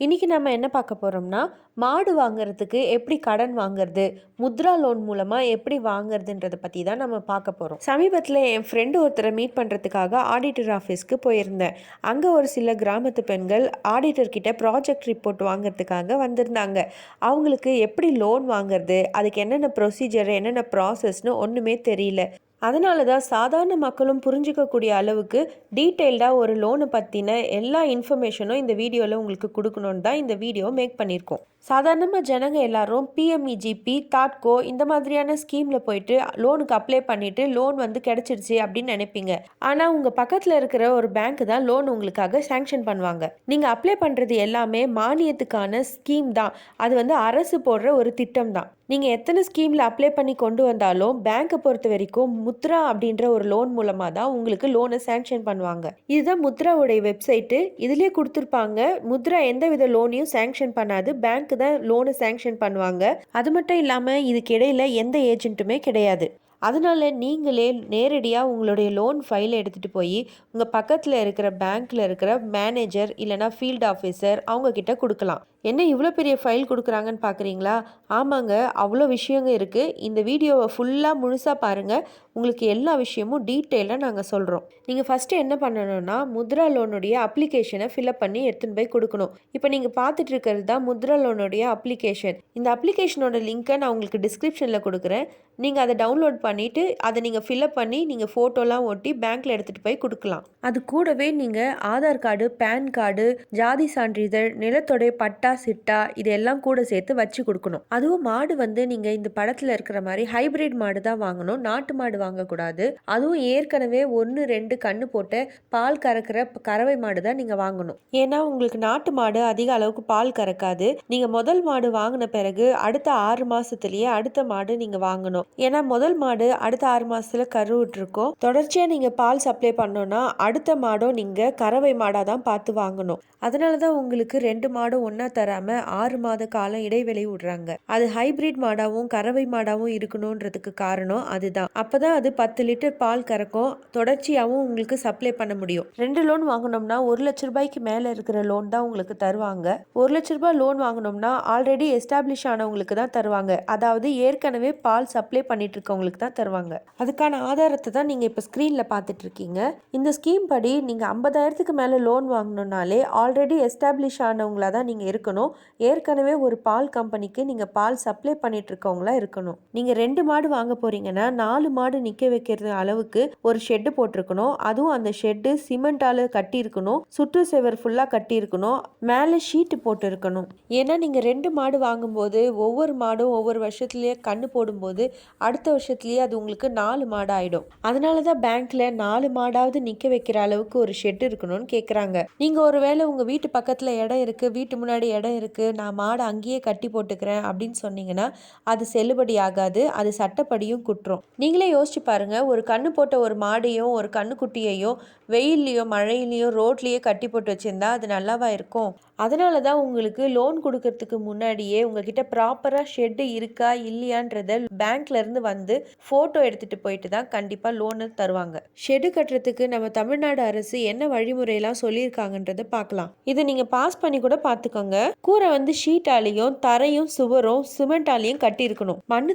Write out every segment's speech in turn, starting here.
இன்னைக்கு நம்ம என்ன பார்க்க போகிறோம்னா மாடு வாங்குறதுக்கு எப்படி கடன் வாங்குறது? முத்ரா லோன் மூலமாக எப்படி வாங்குறதுன்றத பற்றி தான் நம்ம பார்க்க போகிறோம் சமீபத்தில் என் ஃப்ரெண்டு ஒருத்தரை மீட் பண்ணுறதுக்காக ஆடிட்டர் ஆஃபீஸ்க்கு போயிருந்தேன். அங்கே ஒரு சில கிராமத்து பெண்கள் ஆடிட்டர்கிட்ட ப்ராஜெக்ட் ரிப்போர்ட் வாங்குறதுக்காக வந்திருந்தாங்க. அவங்களுக்கு எப்படி லோன் வாங்குறது? அதுக்கு என்னென்ன ப்ரொசீஜர், என்னென்ன ப்ராசஸ்னு ஒன்றுமே தெரியல. அதனால தான் சாதாரண மக்களும் புரிஞ்சுக்கக்கூடிய அளவுக்கு டீட்டெயில்டாக ஒரு லோனை பற்றின எல்லா இன்ஃபர்மேஷனும் இந்த வீடியோவில் உங்களுக்கு கொடுக்கணுன்னு தான் இந்த வீடியோ மேக் பண்ணியிருக்கோம். சாதாரணமாக ஜனங்க எல்லாரும் பிஎம்இஜிபி, தாட்கோ இந்த மாதிரியான ஸ்கீமில் போயிட்டு லோனுக்கு அப்ளை பண்ணிட்டு லோன் வந்து கிடச்சிருச்சு அப்படின்னு நினைப்பீங்க. ஆனால் உங்கள் பக்கத்தில் இருக்கிற ஒரு பேங்க் தான் லோன் உங்களுக்காக சேங்ஷன் பண்ணுவாங்க. நீங்கள் அப்ளை பண்ணுறது எல்லாமே மானியத்துக்கான ஸ்கீம் தான். அது வந்து அரசு போடுற ஒரு திட்டம் தான். நீங்கள் எத்தனை ஸ்கீமில் அப்ளை பண்ணி கொண்டு வந்தாலும் பேங்க்கை பொறுத்த வரைக்கும் முத்ரா அப்படின்ற ஒரு லோன் மூலமாக தான் உங்களுக்கு லோனை சேங்ஷன் பண்ணுவாங்க. இதுதான் முத்ராவுடைய வெப்சைட்டு. இதுலேயே கொடுத்துருப்பாங்க முத்ரா எந்த வித லோனையும் சேங்ஷன் பண்ணாது. பேங்க் தான் லோனை சேங்ஷன் பண்ணுவாங்க. அது மட்டும் இல்லாமல் இதுக்கு இடையில எந்த ஏஜென்ட்டுமே கிடையாது. அதனால நீங்களே நேரடியாக உங்களுடைய லோன் ஃபைலை எடுத்துகிட்டு போய் உங்கள் பக்கத்தில் இருக்கிற பேங்க்கில் இருக்கிற மேனேஜர் இல்லைனா ஃபீல்ட் ஆஃபீஸர் அவங்கக்கிட்ட கொடுக்கலாம் என்ன இவ்வளோ பெரிய ஃபைல் கொடுக்குறாங்கன்னு பார்க்குறீங்களா? ஆமாங்க அவ்வளோ விஷயங்க இருக்குது இந்த வீடியோவை ஃபுல்லாக முழுசாக பாருங்கள் உங்களுக்கு எல்லா விஷயமும் டீட்டெயிலாக நாங்கள் சொல்கிறோம் நீங்கள் ஃபர்ஸ்ட்டு என்ன பண்ணணும்னா, முத்ரா லோனுடைய அப்ளிகேஷனை ஃபில்அப் பண்ணி எடுத்துன்னு போய் கொடுக்கணும். இப்போ நீங்கள் பார்த்துட்டு இருக்கிறது தான் முத்ரா லோனுடைய அப்ளிகேஷன். இந்த அப்ளிகேஷனோட லிங்க்கை நான் உங்களுக்கு டிஸ்கிரிப்ஷனில் கொடுக்குறேன். நீங்கள் அதை டவுன்லோட் பண்ணிவிட்டு அதை நீங்கள் ஃபில்அப் பண்ணி நீங்கள் ஃபோட்டோலாம் ஒட்டி பேங்க்கில் எடுத்துகிட்டு போய் கொடுக்கலாம். அது கூடவே நீங்கள் ஆதார் கார்டு, பேன் கார்டு, ஜாதி சான்றிதழ், நிலத்தோடைய பட்டா, சிட்டா இதெல்லாம் கூட சேர்த்து வச்சு கொடுக்கணும் அதுவும் மாடு வந்து நீங்க இந்த படத்துல இருக்கிற மாதிரி ஹைபிரிட் மாடு தான் வாங்கணும். நாட்டு மாடு வாங்கக்கூடாது. அதுவும் ஏற்கனவே 1, 2 கண்ணு போட்டு பால் கறக்கிற கறவை மாடு தான் நீங்க வாங்கணும். ஏன்னா உங்களுக்கு நாட்டு மாடு அதிக அளவுக்கு பால் கறக்காது. நீங்க முதல் மாடு வாங்கின பிறகு அடுத்த 6 மாசத்திலேயே அடுத்த மாடு நீங்க வாங்கணும். ஏன்னா முதல் மாடு அடுத்த ஆறு மாசத்துல கரு விட்டுருக்கும். தொடர்ச்சியா நீங்க பால் சப்ளை பண்ணோன்னா அடுத்த மாடும் நீங்க கறவை மாடா தான் பார்த்து வாங்கணும். அதனால தான் உங்களுக்கு ரெண்டு மாடும் ஒண்ணா தராம ஆறு மாத காலம் இடைவெளி விடுறாங்க. அது ஹைபிரிட் மாடாவும், கறவை மாடாவும் இருக்கணும்ன்றதுக்கு காரணம் அதுதான். அப்பதான் அது 10 லிட்டர் பால் கறக்கும். தொடர்ச்சியாகவும் உங்களுக்கு சப்ளை பண்ண முடியும். ரெண்டு லோன் வாங்கினோம்னா ஒரு லட்ச ரூபாய்க்கு மேல இருக்கிற லோன் தான் உங்களுக்கு தருவாங்க. ஒரு லட்ச ரூபாய் லோன் வாங்கினோம்னா ஆல்ரெடி எஸ்டாப்ளிஷ் ஆனவங்களுக்கு தான் தருவாங்க. அதாவது ஏற்கனவே பால் சப்ளை பண்ணிட்டு இருக்கவங்களுக்கு தான் தருவாங்க. அதுக்கான ஆதாரத்தை தான் நீங்க இப்ப ஸ்க்ரீனில் பார்த்துட்டு இருக்கீங்க. இந்த ஸ்கீம் படி நீங்க 50,000க்கு மேல லோன் வாங்கணும்னாலே ஆல்ரெடி எஸ்டாப்ளிஷ் ஆனவங்களா தான் நீங்க இருக்கணும். ஏற்கனவே ஒரு பால் கம்பெனிக்கு நீங்கள் பால் சப்ளை பண்ணிட்டு இருக்கவங்களா இருக்கணும். நீங்கள் ரெண்டு மாடு வாங்க போகிறீங்கன்னா நாலு மாடு நிற்க வைக்கிறது அளவுக்கு ஒரு ஷெட்டு போட்டிருக்கணும். அதுவும் அந்த ஷெட்டு சிமெண்டால் கட்டியிருக்கணும். சுற்று சுவர் ஃபுல்லாக கட்டியிருக்கணும். மேலே ஷீட்டு போட்டு இருக்கணும். ஏன்னா நீங்கள் ரெண்டு மாடு வாங்கும்போது ஒவ்வொரு மாடும் ஒவ்வொரு வருஷத்துலேயே கண்ணு போடும்போது அடுத்த வருஷத்துலேயே அது உங்களுக்கு நாலு மாடு ஆகிடும் அதனால தான் பேங்க்கில் நாலு மாடாவது நிற்க வைக்கிற அளவுக்கு ஒரு ஷெட்டு இருக்கணும்னு கேட்குறாங்க. நீங்கள் ஒருவேளை உங்கள் வீட்டு பக்கத்தில் இடம் இருக்கு, வீட்டு முன்னாடி இடம் இருக்குது நான் மாடை அங்கேயே கட்டி போட்டுக்கிறேன் அப்படின்னு சொன்னீங்கன்னா அது செல்லுபடி ஆகாது. அது சட்டப்படியும் குற்றம். நீங்களே யோசிச்சு பாருங்கள் ஒரு கண்ணு போட்ட ஒரு மாடையும், ஒரு கன்னுக்குட்டியையும் வெயில்லையோ மழையிலையோ ரோட்லேயே கட்டி போட்டு வச்சிருந்தா அது நல்லாவா இருக்கும்? அதனால தான் உங்களுக்கு லோன் கொடுக்கறதுக்கு முன்னாடியே உங்ககிட்ட ப்ராப்பராக ஷெட்டு இருக்கா, இல்லையான்றத பேங்க்லேருந்து வந்து ஃபோட்டோ எடுத்துகிட்டு போயிட்டு தான் கண்டிப்பாக லோனு தருவாங்க. ஷெட்டு கட்டுறதுக்கு நம்ம தமிழ்நாடு அரசு என்ன வழிமுறையெல்லாம் சொல்லியிருக்காங்கன்றத பார்க்கலாம். இதை நீங்கள் பாஸ் பண்ணி கூட பார்த்துக்கோங்க. கூரை வந்து ஷீட்டாலையும் தரையும் சுவரும் சிமெண்டாலயும் கட்டியிருக்கணும். மண்ணு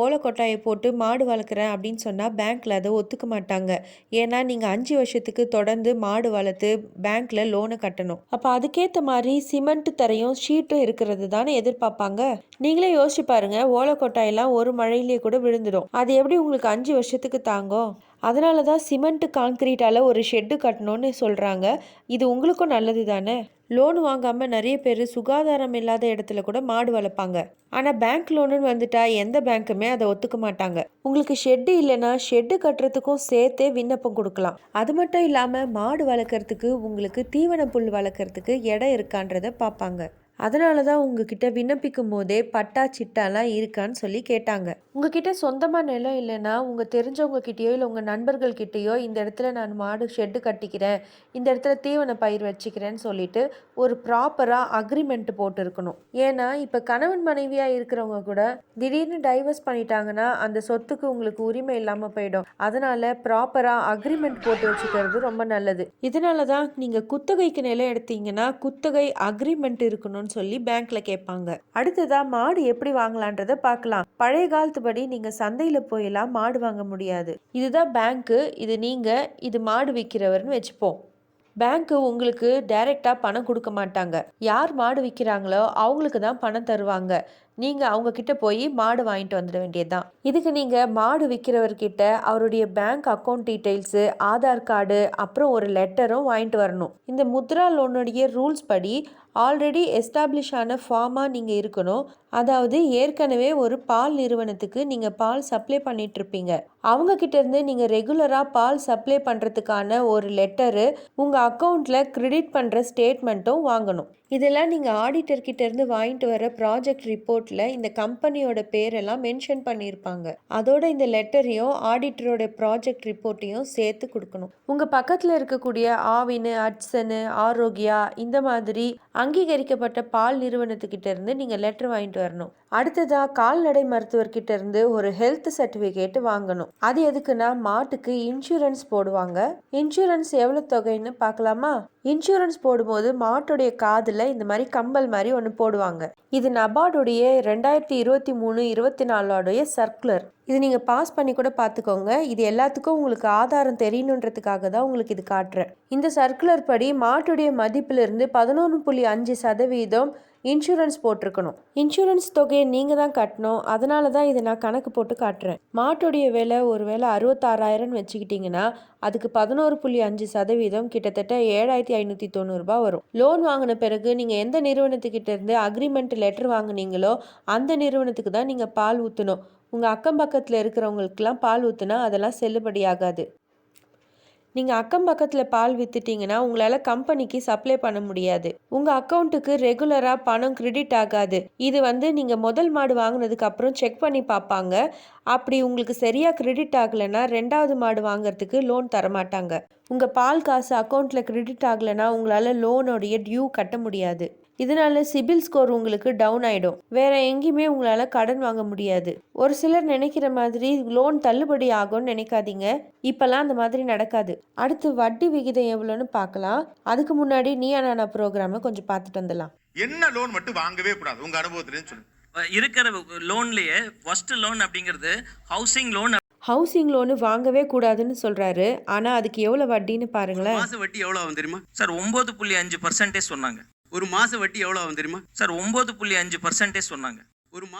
ஓலை கொட்டாயை போட்டு மாடு வளர்க்குறேன் அப்படின்னு சொன்னால் பேங்க்ல அதை ஒத்துக்க மாட்டாங்க. ஏன்னா நீங்கள் அஞ்சு வருஷத்துக்கு தொடர்ந்து மாடு வளர்த்து பேங்க்ல லோனை கட்டணும். அப்போ அதுக்கேற்ற மாதிரி சிமெண்ட் தரையும், ஷீட்டும் இருக்கிறது தானே எதிர்பார்ப்பாங்க. நீங்களே யோசிச்சு பாருங்க. ஓலக்கொட்டாயெல்லாம் ஒரு மழையிலேயே கூட விழுந்துடும். அது எப்படி உங்களுக்கு அஞ்சு வருஷத்துக்கு தாங்கும்? அதனால தான் சிமெண்ட், கான்கிரீட்டால் ஒரு ஷெட்டு கட்டணும்னு சொல்கிறாங்க இது உங்களுக்கும் நல்லது தானே? லோன் வாங்காம நிறைய பேர் சுகாதாரம் இல்லாத இடத்துல கூட மாடு வளர்ப்பாங்க. ஆனா பேங்க் லோனுன்னு வந்துட்டா எந்த பேங்க்குமே அதை ஒத்துக்க மாட்டாங்க. உங்களுக்கு ஷெட்டு இல்லைன்னா ஷெட்டு கட்டுறதுக்கும் சேர்த்தே விண்ணப்பம் கொடுக்கலாம் அது மட்டும் இல்லாம மாடு வளர்க்குறதுக்கு உங்களுக்கு தீவன புல் வளர்க்குறதுக்கு இடம் இருக்கான்றத பார்ப்பாங்க. அதனால தான் உங்ககிட்ட விண்ணப்பிக்கும் போதே பட்டா சிட்டாலாம் இருக்கான்னு சொல்லி கேட்டாங்க. உங்ககிட்ட சொந்தமாக நிலம் இல்லைன்னா உங்கள் தெரிஞ்சவங்க கிட்டேயோ இல்லை உங்கள் நண்பர்கள் கிட்டேயோ இந்த இடத்துல நான் மாடு ஷெட்டு கட்டிக்கிறேன் இந்த இடத்துல தீவன பயிர் வச்சுக்கிறேன்னு சொல்லிட்டு ஒரு ப்ராப்பராக அக்ரிமெண்ட் போட்டிருக்கணும். ஏன்னா இப்போ கணவன் மனைவியாக இருக்கிறவங்க கூட திடீர்னு டைவர்ஸ் பண்ணிட்டாங்கன்னா அந்த சொத்துக்கு உங்களுக்கு உரிமை இல்லாமல் போயிடும். அதனால ப்ராப்பராக அக்ரிமெண்ட் போட்டு வச்சுக்கிறது ரொம்ப நல்லது. இதனால தான் நீங்கள் குத்தகைக்கு நிலம் எடுத்தீங்கன்னா குத்தகை அக்ரிமெண்ட் இருக்கணும் இருக்கணும்னு சொல்லி பேங்க்ல கேட்பாங்க. அடுத்ததா மாடு எப்படி வாங்கலான்றத பார்க்கலாம். பழைய காலத்துபடி நீங்க சந்தையில போயெல்லாம் மாடு வாங்க முடியாது. இதுதான் பேங்க்கு. இது நீங்க இது மாடு விற்கிறவர்னு வச்சுப்போம். பேங்க்கு உங்களுக்கு டைரெக்டாக பணம் கொடுக்க மாட்டாங்க. யார் மாடு விற்கிறாங்களோ அவங்களுக்கு தான் பணம் தருவாங்க. நீங்கள் அவங்க கிட்ட போய் மாடு வாங்கிட்டு வந்துட வேண்டியதுதான். இதுக்கு நீங்கள் மாடு விற்கிறவர்கிட்ட அவருடைய bank account details Aadhaar card அப்புறம் ஒரு லெட்டரும் வாங்கிட்டு வரணும். இந்த முத்ரா லோனுடைய ரூல்ஸ் படி ஆல்ரெடி எஸ்டாப்ளிஷ் ஆன ஃபார்மாக நீங்கள் இருக்கணும். அதாவது ஏற்கனவே ஒரு பால் நிறுவனத்துக்கு நீங்கள் பால் சப்ளை பண்ணிட்டு இருப்பீங்க அவங்க கிட்ட இருந்து நீங்கள் ரெகுலராக பால் சப்ளை பண்ணுறதுக்கான ஒரு லெட்டரு உங்கள் அக்கௌண்ட்டில் கிரெடிட் பண்ணுற ஸ்டேட்மெண்ட்டும் வாங்கணும். இதெல்லாம் நீங்கள் ஆடிட்டர் கிட்ட இருந்து வாங்கிட்டு வர ப்ராஜெக்ட் ரிப்போர்ட்டில் இந்த கம்பெனியோட பேரெல்லாம் மென்ஷன் பண்ணியிருப்பாங்க. அதோட இந்த லெட்டரையும் ஆடிட்டரோட ப்ராஜெக்ட் ரிப்போர்ட்டையும் சேர்த்து கொடுக்கணும். உங்கள் பக்கத்தில் இருக்கக்கூடிய ஆவினு அட்சனு ஆரோக்கியா இந்த மாதிரி அங்கீகரிக்கப்பட்ட பால் நிறுவனத்துக்கிட்ட இருந்து நீங்கள் லெட்டர் வாங்கிட்டு வரணும். அடுத்ததாக கால்நடை மருத்துவர்கிட்ட இருந்து ஒரு ஹெல்த் சர்டிஃபிகேட் வாங்கணும். அது எதுக்குன்னா மாட்டுக்கு இன்சூரன்ஸ் போடுவாங்க. இன்சூரன்ஸ் எவ்வளோ தொகைன்னு பார்க்கலாமா? இன்சூரன்ஸ் போடும்போது மாட்டுடைய காதில் இந்த மாதிரி கம்பல் மாதிரி ஒன்று போடுவாங்க. இது நபார்டுடைய ரெண்டாயிரத்தி இருபத்தி மூணு இருபத்தி நாலோடைய சர்க்குலர் இது நீங்கள் பாஸ் பண்ணி கூட பார்த்துக்கோங்க. இது எல்லாத்துக்கும் உங்களுக்கு ஆதாரம் தெரியணுன்றதுக்காக தான் உங்களுக்கு இது காட்டுறேன். இந்த சர்க்குலர் படி மாட்டுடைய மதிப்பிலிருந்து பதினொன்று புள்ளி அஞ்சு சதவீதம் இன்சூரன்ஸ் போட்டிருக்கணும். இன்சூரன்ஸ் தொகையை நீங்கள் தான் கட்டணும். அதனால தான் இதை நான் கணக்கு போட்டு காட்டுறேன். மாட்டுடைய விலை ஒரு வேலை அறுபத்தாறாயிரம்னு வச்சுக்கிட்டிங்கன்னா அதுக்கு பதினோரு புள்ளி அஞ்சு சதவீதம் கிட்டத்தட்ட ஏழாயிரத்தி ஐநூற்றி தொண்ணூறுரூபா வரும். லோன் வாங்கின பிறகு நீங்கள் எந்த நிறுவனத்துக்கிட்ட இருந்து அக்ரிமெண்ட் லெட்டர் வாங்குனீங்களோ அந்த நிறுவனத்துக்கு தான் நீங்கள் பால் ஊற்றணும் உங்கள் அக்கம் பக்கத்தில் இருக்கிறவங்களுக்கெல்லாம் பால் ஊற்றுனா அதெல்லாம் செல்லுபடியாகாது. நீங்கள் அக்கம் பக்கத்தில் பால் வித்துட்டீங்கன்னா உங்களால் கம்பெனிக்கு சப்ளை பண்ண முடியாது. உங்கள் அக்கௌண்ட்டுக்கு ரெகுலராக பணம் கிரெடிட் ஆகாது. இது வந்து நீங்கள் முதல் மாடு வாங்கினதுக்கு அப்புறம் செக் பண்ணி பார்ப்பாங்க அப்படி உங்களுக்கு சரியாக கிரெடிட் ஆகலைன்னா ரெண்டாவது மாடு வாங்குறதுக்கு லோன் தரமாட்டாங்க. உங்கள் பால் காசு அக்கௌண்ட்டில் கிரெடிட் ஆகலைன்னா உங்களால் லோனோடைய டியூ கட்ட முடியாது. இதனால சிபில் ஸ்கோர் உங்களுக்கு டவுன் ஆகிடும் வேற எங்கேயுமே உங்களால் கடன் வாங்க முடியாது. ஒரு சிலர் நினைக்கிற மாதிரி லோன் தள்ளுபடி ஆகும்னு நினைக்காதீங்க. இப்போல்லாம் அந்த மாதிரி நடக்காது. அடுத்து வட்டி விகிதம் எவ்வளோன்னு பார்க்கலாம். அதுக்கு முன்னாடி நீயா நானா ப்ரோக்ராமை கொஞ்சம் பார்த்துட்டு வந்துடலாம். என்ன லோன் மட்டும் வாங்கவே கூடாது. உங்க அனுபவத்திலேன்னு சொல்லுங்க இருக்கிற லோன்லயே ஃபர்ஸ்ட் லோன் அப்படிங்கிறது ஹவுசிங் லோன் ஹவுசிங் லோனு வாங்கவே கூடாதுன்னு சொல்கிறாரு ஆனால் அதுக்கு எவ்வளோ வட்டின்னு பாருங்களேன். மாச வட்டி எவ்வளவு ஆகும் தெரியுமா? சார் ஒன்பது புள்ளி அஞ்சு பர்சன்டேஜ் சொன்னாங்க. ஒரு மாச வட்டி எவ்வளோ ஆகும் தெரியுமா? சார் ஒம்பது புள்ளி அஞ்சு பர்சன்டேஜ் சொன்னாங்க.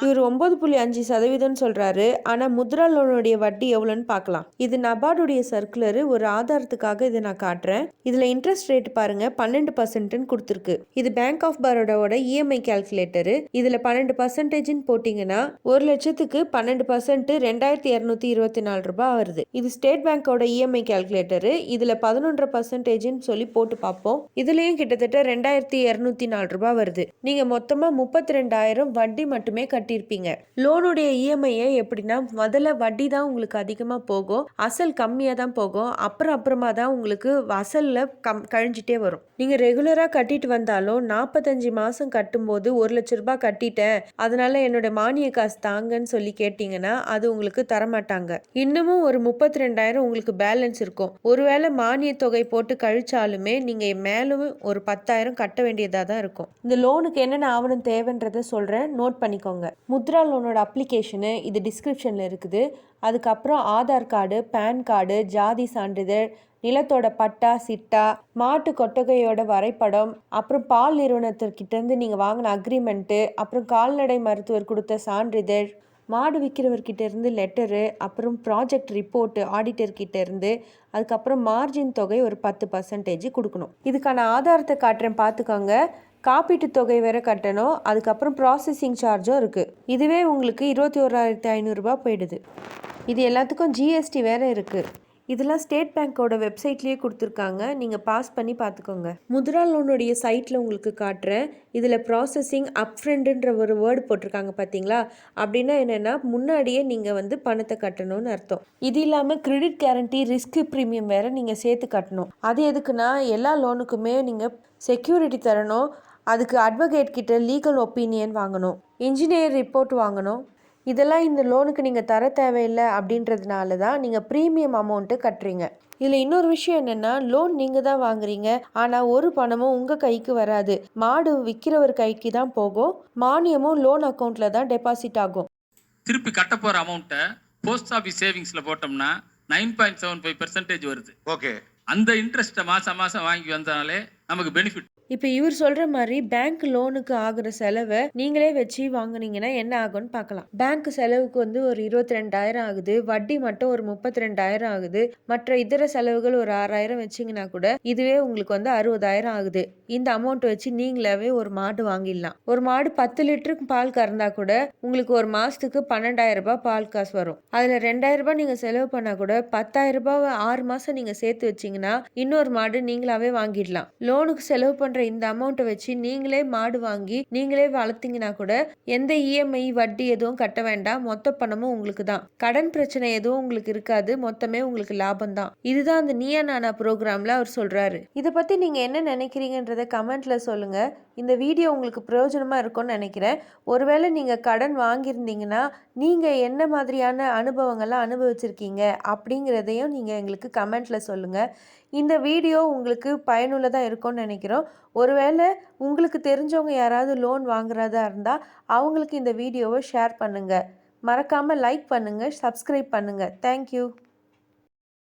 இவர் ஒன்பது புள்ளி அஞ்சு சதவீதம்னு சொல்றாரு. ஆனா முத்ரா லோனுடைய வட்டி எவ்வளோன்னு பார்க்கலாம். இது நபார்டுடைய சர்க்குலரு. ஒரு ஆதாரத்துக்காக இதை நான் காட்டுறேன். இதுல இன்ட்ரெஸ்ட் ரேட் பாருங்க. பன்னெண்டு பர்சன்ட்னு கொடுத்துருக்கு. இது பேங்க் ஆஃப் பரோடாவோட இஎம்ஐ கேல்குலேட்டரு இதுல பன்னெண்டு பர்சன்டேஜ்னு போட்டிங்கன்னா ஒரு லட்சத்துக்கு பன்னெண்டு பர்சன்ட் ரெண்டாயிரத்தி இரநூத்தி இருபத்தி நாலு ரூபாய் வருது இது ஸ்டேட் பேங்கோட இஎம்ஐ கேல்குலேட்டரு இதுல பதினொன்றரை பர்சன்டேஜ்னு சொல்லி போட்டு பார்ப்போம். இதுலயும் கிட்டத்தட்ட ரெண்டாயிரத்தி இரநூத்தி நாலு ரூபாய் வருது. நீங்க மொத்தமா முப்பத்தி ரெண்டாயிரம் வட்டி மட்டுமே கட்டியிருப்பீங்க. லோனுடைய இஎம்ஐயை எப்படின்னா முதல்ல வட்டி தான் உங்களுக்கு அதிகமாக போகும். அசல் கம்மியாக தான் போகும். அப்புறம் அப்புறமா தான் உங்களுக்கு அசலில் கம் கழிஞ்சிட்டே வரும். நீங்கள் ரெகுலராக கட்டிட்டு வந்தாலும் நாற்பத்தஞ்சு மாதம் கட்டும்போது ஒரு லட்ச ரூபாய் கட்டிட்டேன். அதனால என்னோட மானிய காசு தாங்கன்னு சொல்லி கேட்டிங்கன்னா அது உங்களுக்கு தரமாட்டாங்க. இன்னமும் ஒரு முப்பத்தி ரெண்டாயிரம் உங்களுக்கு பேலன்ஸ் இருக்கும். ஒருவேளை மானிய தொகை போட்டு கழிச்சாலுமே நீங்கள் மேலும் ஒரு பத்தாயிரம் கட்ட வேண்டியதாக தான் இருக்கும். இந்த லோனுக்கு என்னென்ன ஆவணம் தேவைன்றதை சொல்கிறேன் நோட் பண்ணிக்கோங்க. முத்ரா லோனோட அப்ளிகேஷனு இது டிஸ்கிரிப்ஷனில் இருக்குது. அதுக்கப்புறம் ஆதார் கார்டு பேன் கார்டு ஜாதி சான்றிதழ் நிலத்தோட பட்டா சிட்டா மாட்டு கொட்டகையோட வரைபடம் அப்புறம் பால் நிறுவனத்திற்கிட்டேருந்து நீங்கள் வாங்கின அக்ரிமெண்ட்டு அப்புறம் கால்நடை மருத்துவர் கொடுத்த சான்றிதழ் மாடு விற்கிறவர்கிட்ட இருந்து லெட்டரு அப்புறம் ப்ராஜெக்ட் ரிப்போர்ட்டு ஆடிட்டர்கிட்ட இருந்து அதுக்கப்புறம் மார்ஜின் தொகை ஒரு பத்து பர்சன்டேஜ் கொடுக்கணும். இதுக்கான ஆதாரத்தை காட்டுறேன் பார்த்துக்கோங்க. காப்பீட்டு தொகை வேற கட்டணும். அதுக்கப்புறம் ப்ராசஸிங் சார்ஜும் இருக்குது இதுவே உங்களுக்கு இருபத்தி ஓராயிரத்தி ஐநூறுரூபா போயிடுது. இது எல்லாத்துக்கும் ஜிஎஸ்டி வேற இருக்குது இதெல்லாம் ஸ்டேட் பேங்க்கோட வெப்சைட்லேயே கொடுத்துருக்காங்க. நீங்கள் பாஸ் பண்ணி பார்த்துக்கோங்க. முத்ரா லோனுடைய சைட்டில் உங்களுக்கு காட்டுறேன். இதில் ப்ராசஸிங் அப்ஃப்ரண்ட்ன்ற ஒரு வேர்டு போட்டிருக்காங்க பார்த்தீங்களா அப்படின்னா என்னென்னா முன்னாடியே நீங்கள் வந்து பணத்தை கட்டணும்னு அர்த்தம். இது இல்லாமல் கிரெடிட் கேரண்டி ரிஸ்க் ப்ரீமியம் வேறு நீங்கள் சேர்த்து கட்டணும். அது எதுக்குன்னா எல்லா லோனுக்குமே நீங்கள் செக்யூரிட்டி தரணும். அதுக்கு அட்வொகேட் கிட்ட லீகல் ஒப்பீனியன் வாங்கணும் இன்ஜினியர் ரிப்போர்ட் வாங்கணும். இதெல்லாம் இந்த லோனுக்கு நீங்கள் தர தேவையில்லை அப்படின்றதுனால தான் நீங்கள் ப்ரீமியம் அமௌண்ட்டு கட்டுறீங்க. இதில் இன்னொரு விஷயம் என்னென்னா லோன் நீங்கள் தான் வாங்குறீங்க. ஆனால் ஒரு பணமும் உங்கள் கைக்கு வராது. மாடு விற்கிறவர் கைக்கு தான் போகும். மானியமும் லோன் அக்கௌண்ட்டில் தான் டெபாசிட் ஆகும். திருப்பி கட்ட போற அமௌண்ட்டை போஸ்ட் ஆஃபீஸ் சேவிங்ஸ்ல போட்டோம்னா nine point seven five percentage வருது. ஓகே அந்த இன்ட்ரெஸ்ட்டை மாசம் மாசம் வாங்கி வந்தாலே நமக்கு பெனிஃபிட் இப்போ இவர் சொல்கிற மாதிரி பேங்க் லோனுக்கு ஆகுற செலவை நீங்களே வச்சு வாங்குனீங்கன்னா என்ன ஆகும்னு பார்க்கலாம். பேங்க் செலவுக்கு வந்து ஒரு இருபத்தி ரெண்டாயிரம் ஆகுது. வட்டி மட்டும் ஒரு முப்பத்தி ரெண்டாயிரம் ஆகுது. மற்ற இதர செலவுகள் ஒரு ஆறாயிரம் வச்சிங்கன்னா கூட இதுவே உங்களுக்கு வந்து அறுபதாயிரம் ஆகுது. இந்த அமௌண்ட் வச்சு நீங்களாவே ஒரு மாடு வாங்கிடலாம். ஒரு மாடு பத்து லிட்டருக்கு பால் கறந்தா கூட உங்களுக்கு ஒரு மாதத்துக்கு பன்னெண்டாயிரம் ரூபாய் பால் காசு வரும். அதில் ரெண்டாயிரம் ரூபாய் நீங்கள் செலவு பண்ணால் கூட பத்தாயிரம் ரூபாய் ஆறு மாதம் நீங்கள் சேர்த்து வச்சீங்கன்னா இன்னொரு மாடு நீங்களாவே வாங்கிடலாம். லோனுக்கு செலவு பண்ணுற இந்த அமௌண்ட்டை வச்சு நீங்களே மாடு வாங்கி நீங்களே வளர்த்தீங்கன்னா கூட எந்த இஎம்ஐ வட்டி எதுவும் கட்ட வேண்டாம். மொத்த பணமும் உங்களுக்கு தான். கடன் பிரச்சனை எதுவும் உங்களுக்கு இருக்காது. மொத்தமே உங்களுக்கு லாபம் தான். இதுதான் அந்த நீயா நானா ப்ரோக்ராம்ல அவர் சொல்றாரு. இதை பத்தி நீங்க என்ன நினைக்கிறீங்கன்றத கமெண்ட்ல சொல்லுங்க. இந்த வீடியோ உங்களுக்கு பிரயோஜனமா இருக்கும்னு நினைக்கிறேன். ஒருவேளை நீங்க கடன் வாங்கியிருந்தீங்கன்னா நீங்க என்ன மாதிரியான அனுபவங்கள்லாம் அனுபவிச்சிருக்கீங்க அப்படிங்கிறதையும் நீங்க எங்களுக்கு கமெண்ட்ல சொல்லுங்க. இந்த வீடியோ உங்களுக்கு பயனுள்ளதாக இருக்கும்னு நினைக்கிறோம். ஒருவேளை உங்களுக்கு தெரிஞ்சவங்க யாராவது லோன் வாங்குறதா இருந்தால் அவங்களுக்கு இந்த வீடியோவை ஷேர் பண்ணுங்கள் மறக்காமல் லைக் பண்ணுங்கள் சப்ஸ்கிரைப் பண்ணுங்கள் தேங்க்யூ